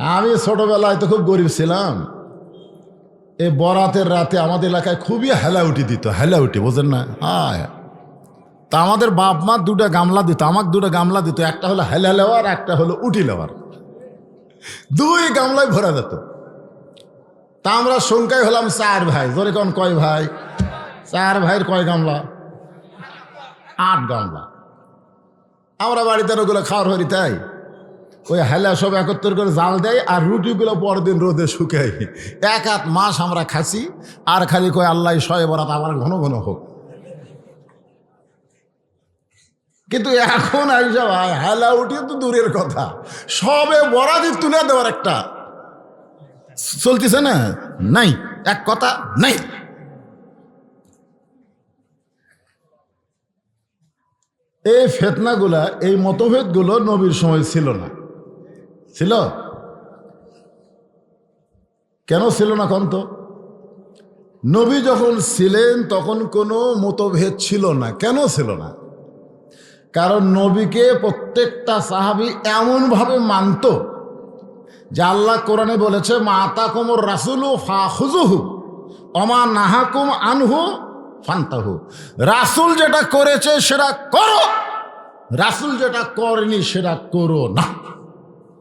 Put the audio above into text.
আমি ছোটবেলায় তো খুব গরিব ছিলাম। এই বরাতের রাতে আমাদের এলাকায় খুবই হেলাউটি দিত, হেলাউটি, বোঝেন না? হ্যাঁ। তা আমাদের বাপ মা দুটো গামলা দিত, আমাকে দুটো গামলা দিত, একটা হলো হেলা লেওয়ার একটা হলো উটি লেওয়ার। দুই গামলায় ভরা যেত। তা আমরা সংখ্যায় হলাম, চার ভাই। জোরে কোন, কয় ভাই? চার ভাইয়ের কয় গামলা? আট গামলা। আমরা বাড়িতে ওগুলো খাওয়ার হরি তাই? ওই হেলা সব একত্র করে জাল দেয় আর রুটিগুলো পরদিন রোদে শুকাই এক আধ মাস আমরা খাসি, আর খালি কয়, আল্লাহ শয়ে বরাত আবার ঘন ঘন হোক। কিন্তু এখন আইসা ভাই, হেলা উঠি তো দূরের কথা। সবে বরাদি তুলে দেওয়ার একটা চলতেছে না? নাই, এক কথা নাই। এই ফেতনাগুলা, এই মতভেদগুলো নবীর সময় ছিল না। ছিল? কেন ছিল না কন্ত? নবী যখন ছিলেন, তখন কোনো মতভেদ ছিল না। কেন ছিল না? কারণ নবীকে প্রত্যেকটা সাহাবি এমনভাবে মানত যে আল্লাহ কোরআনে বলেছে মাতা কোমর রাসুলু ফা হুজুহু অমা নাহাকুম আনহু ফান্তাহু। রাসুল যেটা করেছে সেটা করো, রাসুল যেটা করেনি সেটা করো না।